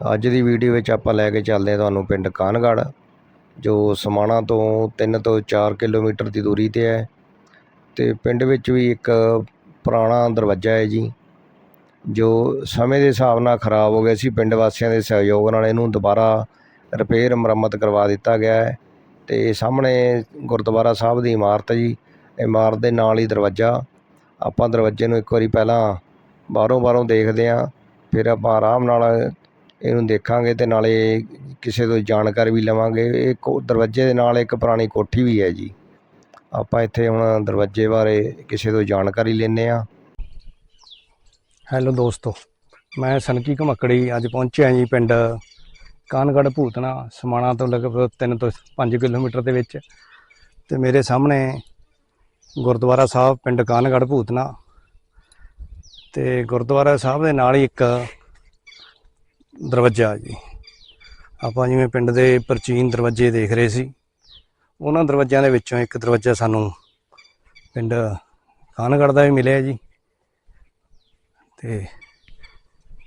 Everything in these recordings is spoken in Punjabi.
ਅੱਜ ਦੀ ਵੀਡੀਓ ਵਿੱਚ ਆਪਾਂ ਲੈ ਕੇ ਚੱਲਦੇ ਹਾਂ ਤੁਹਾਨੂੰ ਪਿੰਡ ਕਾਨਗੜ੍ਹ ਜੋ ਸਮਾਣਾ ਤੋਂ 3 ਤੋਂ 4 ਕਿਲੋਮੀਟਰ ਦੀ ਦੂਰੀ ਤੇ ਹੈ ਤੇ ਪਿੰਡ ਵਿੱਚ ਵੀ ਇੱਕ ਪੁਰਾਣਾ ਦਰਵਾਜ਼ਾ ਹੈ ਜੀ, ਜੋ ਸਮੇਂ ਦੇ ਹਿਸਾਬ ਨਾਲ ਖਰਾਬ ਹੋ ਗਿਆ ਸੀ, ਪਿੰਡ ਵਾਸੀਆਂ ਦੇ ਸਹਿਯੋਗ ਨਾਲ ਇਹਨੂੰ ਦੁਬਾਰਾ ਰਿਪੇਅਰ ਮੁਰੰਮਤ ਕਰਵਾ ਦਿੱਤਾ ਗਿਆ ਹੈ ਤੇ ਸਾਹਮਣੇ ਗੁਰਦੁਆਰਾ ਸਾਹਿਬ ਦੀ ਇਮਾਰਤ ਹੈ ਜੀ, ਇਮਾਰਤ ਦੇ ਨਾਲ ਹੀ ਦਰਵਾਜ਼ਾ, ਆਪਾਂ ਦਰਵਾਜ਼ੇ ਨੂੰ ਇੱਕ ਵਾਰੀ ਪਹਿਲਾਂ ਬਾਹਰੋਂ ਬਾਹਰੋਂ ਦੇਖਦੇ ਹਾਂ, ਫਿਰ ਆਪਾਂ ਆਰਾਮ ਨਾਲ ਇਹਨੂੰ ਦੇਖਾਂਗੇ ਅਤੇ ਨਾਲੇ ਕਿਸੇ ਤੋਂ ਜਾਣਕਾਰੀ ਵੀ ਲਵਾਂਗੇ। ਇਹ ਕੋ- ਦਰਵਾਜ਼ੇ ਦੇ ਨਾਲ ਇੱਕ ਪੁਰਾਣੀ ਕੋਠੀ ਵੀ ਹੈ ਜੀ। ਆਪਾਂ ਇੱਥੇ ਹੁਣ ਦਰਵਾਜ਼ੇ ਬਾਰੇ ਕਿਸੇ ਤੋਂ ਜਾਣਕਾਰੀ ਲੈਂਦੇ ਹਾਂ। ਹੈਲੋ ਦੋਸਤੋ, ਮੈਂ ਸਨਕੀ ਘਮਕੜੀ ਅੱਜ ਪਹੁੰਚਿਆ ਜੀ ਪਿੰਡ ਕਾਨਗੜ੍ਹ ਭੂਤਨਾ, ਸਮਾਣਾ ਤੋਂ ਲਗਭਗ 3 ਤੋਂ 5 ਕਿਲੋਮੀਟਰ ਦੇ ਵਿੱਚ। ਤੇ ਮੇਰੇ ਸਾਹਮਣੇ ਗੁਰਦੁਆਰਾ ਸਾਹਿਬ, ਪਿੰਡ ਕਾਨਗੜ੍ਹ ਭੂਤਨਾ। ਤੇ ਗੁਰਦੁਆਰਾ ਸਾਹਿਬ ਦੇ ਨਾਲ ਹੀ ਇੱਕ ਦਰਵਾਜ਼ਾ ਜੀ। ਆਪਾਂ ਜਿਵੇਂ ਪਿੰਡ ਦੇ ਪ੍ਰਾਚੀਨ ਦਰਵਾਜ਼ੇ ਦੇਖ ਰਹੇ ਸੀ, ਉਹਨਾਂ ਦਰਵਾਜ਼ਿਆਂ ਦੇ ਵਿੱਚੋਂ ਇੱਕ ਦਰਵਾਜ਼ਾ ਸਾਨੂੰ ਪਿੰਡ ਕਾਨਗੜ੍ਹ ਦਾ ਵੀ ਮਿਲਿਆ ਜੀ। ਤੇ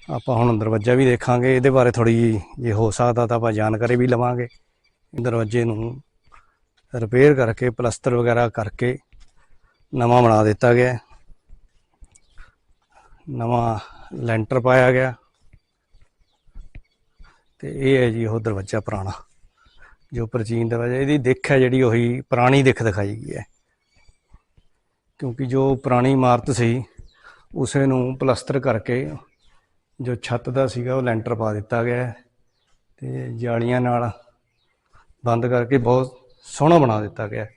ਆਪਾਂ ਹੁਣ ਦਰਵਾਜ਼ਾ ਵੀ ਦੇਖਾਂਗੇ, ਇਹਦੇ ਬਾਰੇ ਥੋੜੀ ਜੇ ਹੋ ਸਕਦਾ ਤਾਂ ਆਪਾਂ ਜਾਣਕਾਰੀ ਵੀ ਲਵਾਂਗੇ। ਦਰਵਾਜ਼ੇ ਨੂੰ ਰਿਪੇਅਰ ਕਰਕੇ, ਪਲਸਤਰ ਵਗੈਰਾ ਕਰਕੇ ਨਵਾਂ ਬਣਾ ਦਿੱਤਾ ਗਿਆ। ਨਵਾਂ ਲੈਂਟਰ ਪਾਇਆ ਗਿਆ। ਤੇ ਇਹ ਹੈ ਜੀ ਉਹ ਦਰਵਾਜ਼ਾ ਪੁਰਾਣਾ, ਜੋ ਪ੍ਰਾਚੀਨ ਦਰਵਾਜ਼ਾ, ਇਹਦੀ ਦਿੱਖ ਹੈ ਜਿਹੜੀ ਉਹੀ ਪੁਰਾਣੀ ਦਿੱਖ ਦਿਖਾਈ ਗਈ ਹੈ ਕਿਉਂਕਿ ਜੋ ਪੁਰਾਣੀ ਇਮਾਰਤ ਸੀ, ਉਸੇ ਨੂੰ ਪਲਸਤਰ ਕਰਕੇ ਜੋ ਛੱਤ ਦਾ ਸੀਗਾ, ਉਹ ਲੈਂਟਰ ਪਾ ਦਿੱਤਾ ਗਿਆ ਹੈ ਤੇ ਜਾਲੀਆਂ ਨਾਲ ਬੰਦ ਕਰਕੇ ਬਹੁਤ ਸੋਹਣਾ ਬਣਾ ਦਿੱਤਾ ਗਿਆ ਹੈ।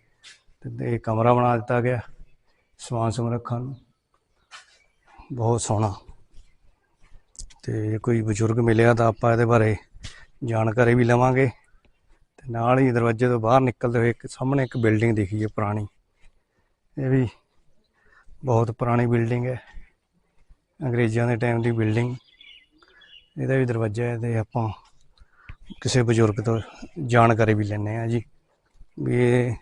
ਤੇ ਇਹ ਕਮਰਾ ਬਣਾ ਦਿੱਤਾ ਗਿਆ ਸਮਾਨ ਸਮੂਨ ਰੱਖਣ ਨੂੰ ਬਹੁਤ ਸੋਹਣਾ ਤੇ ਕੋਈ ਬਜ਼ੁਰਗ ਮਿਲਿਆ ਤਾਂ ਆਪਾਂ ਇਹਦੇ ਬਾਰੇ ਜਾਣਕਾਰੀ ਵੀ ਲਵਾਂਗੇ। ਤੇ ਨਾਲ ਹੀ ਦਰਵਾਜ਼ੇ ਤੋਂ ਬਾਹਰ ਨਿਕਲਦੇ ਹੋਏ ਇੱਕ ਸਾਹਮਣੇ ਇੱਕ ਬਿਲਡਿੰਗ ਦਿਖੀ ਹੈ ਪੁਰਾਣੀ। ਇਹ ਵੀ ਬਹੁਤ ਪੁਰਾਣੀ ਬਿਲਡਿੰਗ ਹੈ। ਅੰਗਰੇਜ਼ਾਂ ਦੇ ਟਾਈਮ ਦੀ ਬਿਲਡਿੰਗ। ਇਹਦਾ ਵੀ ਦਰਵਾਜ਼ਾ ਹੈ ਤੇ ਆਪਾਂ ਕਿਸੇ ਬਜ਼ੁਰਗ ਤੋਂ ਜਾਣਕਾਰੀ ਵੀ ਲੈਣੇ ਆ ਜੀ ਵੀ ਇਹ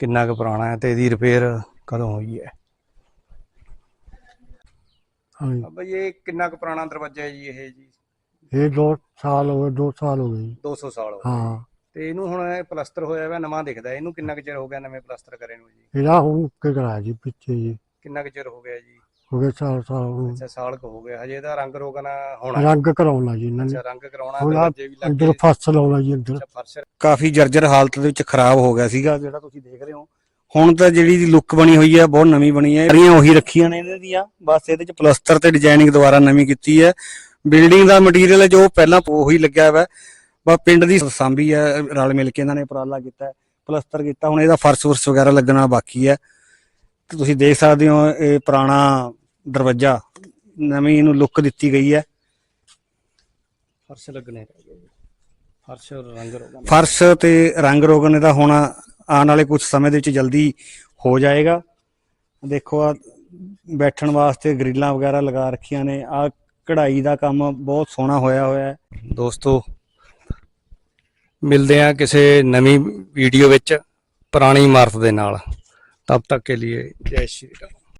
ਕਿੰਨਾ ਕੁ ਪੁਰਾਣਾ ਹੈ ਤੇ ਇਹਦੀ ਰਿਪੇਅਰ ਕਦੋਂ ਹੋਈ ਹੈ। ਹਾਂਜੀ। ਬਈ ਇਹ ਕਿੰਨਾ ਕੁ ਪੁਰਾਣਾ ਦਰਵਾਜ਼ਾ ਹੈ ਜੀ ਇਹ ਜੀ? ਇਹ ਦੋ ਸਾਲ ਹੋ ਗਏ ਦੋ ਸਾਲ ਹੋ ਗਏ ਜੀ। 200 ਸਾਲ ਹੋ ਗਏ। ਹਾਂ। ਤੇ ਇਹਨੂੰ ਹੁਣ ਇਹ ਪਲਸਤਰ ਹੋਇਆ ਹੋਇਆ ਨਵਾਂ ਦਿਖਦਾ। ਇਹਨੂੰ ਕਿੰਨਾ ਕੁ ਚਿਰ ਹੋ ਗਿਆ ਨਵੇਂ ਪਲਸਤਰ ਕਰੇ ਨੂੰ ਜੀ? ਇਹਦਾ ਹੁਣ ਕੇ ਕਰਾਇਆ ਜੀ ਪਿੱਛੇ ਜੀ। ਕਿੰਨਾ ਕੁ ਚਿਰ ਹੋ ਗਿਆ ਜੀ? ਹੋ ਗਏ ਸਾਲ ਸਾਲ ਹੁਣ ਅੱਛਾ ਸਾਲ ਕੁ ਹੋ ਗਿਆ। ਹਜੇ ਇਹਦਾ ਰੰਗ ਰੋਗਨ ਹੋਣਾ ਰੰਗ ਕਰਾਉਣਾ ਜੀ ਇਹਨਾਂ ਨੇ। ਅੱਛਾ ਰੰਗ ਕਰਾਉਣਾ ਹੁਣ ਆਹ ਦਰਵਾਜ਼ੇ ਵੀ ਅੰਦਰ ਲੱਗੇ ਫਸਲ ਆਉਣਾ ਜੀ ਅੰਦਰ ਅੱਛਾ ਫਰਸ਼। ਕਾਫੀ ਜਰਜਰ ਹਾਲਤ ਦੇ ਵਿੱਚ ਖਰਾਬ ਹੋ ਗਿਆ ਸੀਗਾ ਜਿਹੜਾ ਤੁਸੀਂ ਦੇਖ ਰਹੇ ਹੋ। ਹੁਣ ਤਾਂ ਜਿਹੜੀ ਦੀ ਲੁੱਕ ਬਣੀ ਹੋਈ ਹੈ ਬਹੁਤ ਨਵੀਂ ਬਣੀ ਹੈ। ਸਾਰੀਆਂ ਉਹੀ ਰੱਖੀਆਂ ਨੇ ਇਹਨਾਂ ਦੀਆਂ। ਬਸ ਇਹਦੇ ਚ ਪਲਸਤਰ ਤੇ ਡਿਜ਼ਾਈਨਿੰਗ ਦੁਬਾਰਾ ਨਵੀਂ ਕੀਤੀ ਹੈ। ਬਿਲਡਿੰਗ ਦਾ ਮਟੀਰੀਅਲ ਜੋ ਪਹਿਲਾਂ ਉਹੀ ਲੱਗਿਆ ਹੋਇਆ ਬਸ ਪਿੰਡ ਦੀ ਸਾਂਭੀ ਹੈ ਰਲ ਮਿਲ ਕੇ ਇਹਨਾਂ ਨੇ ਉਪਰਾਲਾ ਕੀਤਾ ਹੈ ਪਲਸਤਰ ਕੀਤਾ ਹੁਣ ਇਹਦਾ ਫਰਸ਼ ਫੁਰਸ਼ ਵਗੈਰਾ ਲੱਗਣਾ ਬਾਕੀ ਹੈ। ਤੇ ਤੁਸੀਂ ਦੇਖ ਸਕਦੇ ਹੋ ਇਹ ਪੁਰਾਣਾ ਦਰਵਾਜ਼ਾ ਨਵੀਂ ਇਹਨੂੰ ਲੁੱਕ ਦਿੱਤੀ ਗਈ ਹੈ। ਫਰਸ਼ ਲੱਗਣੇ। ਫਰਸ਼ ਰੰਗ ਰੋਗਨ। ਫਰਸ਼ ਤੇ ਰੰਗ ਰੋਗਨ ਇਹਦਾ ਹੁਣ ਆਉਣ ਵਾਲੇ ਕੁਝ ਸਮੇਂ ਦੇ ਵਿੱਚ ਜਲਦੀ ਹੋ ਜਾਏਗਾ। ਦੇਖੋ ਆ ਬੈਠਣ ਵਾਸਤੇ ਗ੍ਰਿਲਾਂ ਵਗੈਰਾ ਲਗਾ ਰੱਖੀਆਂ ਨੇ ਆ ਕਢਾਈ ਦਾ ਕੰਮ ਬਹੁਤ ਸੋਹਣਾ ਹੋਇਆ ਹੋਇਆ ਹੈ। ਦੋਸਤੋ, ਮਿਲਦੇ ਆ ਕਿਸੇ ਨਵੀਂ ਵੀਡੀਓ ਵਿੱਚ ਪੁਰਾਣੀ ਇਮਾਰਤ ਦੇ ਨਾਲ। ਤਬ ਤੱਕ ਕੇ ਲਈ ਜੈ ਸ਼੍ਰੀ ਰਾਮ।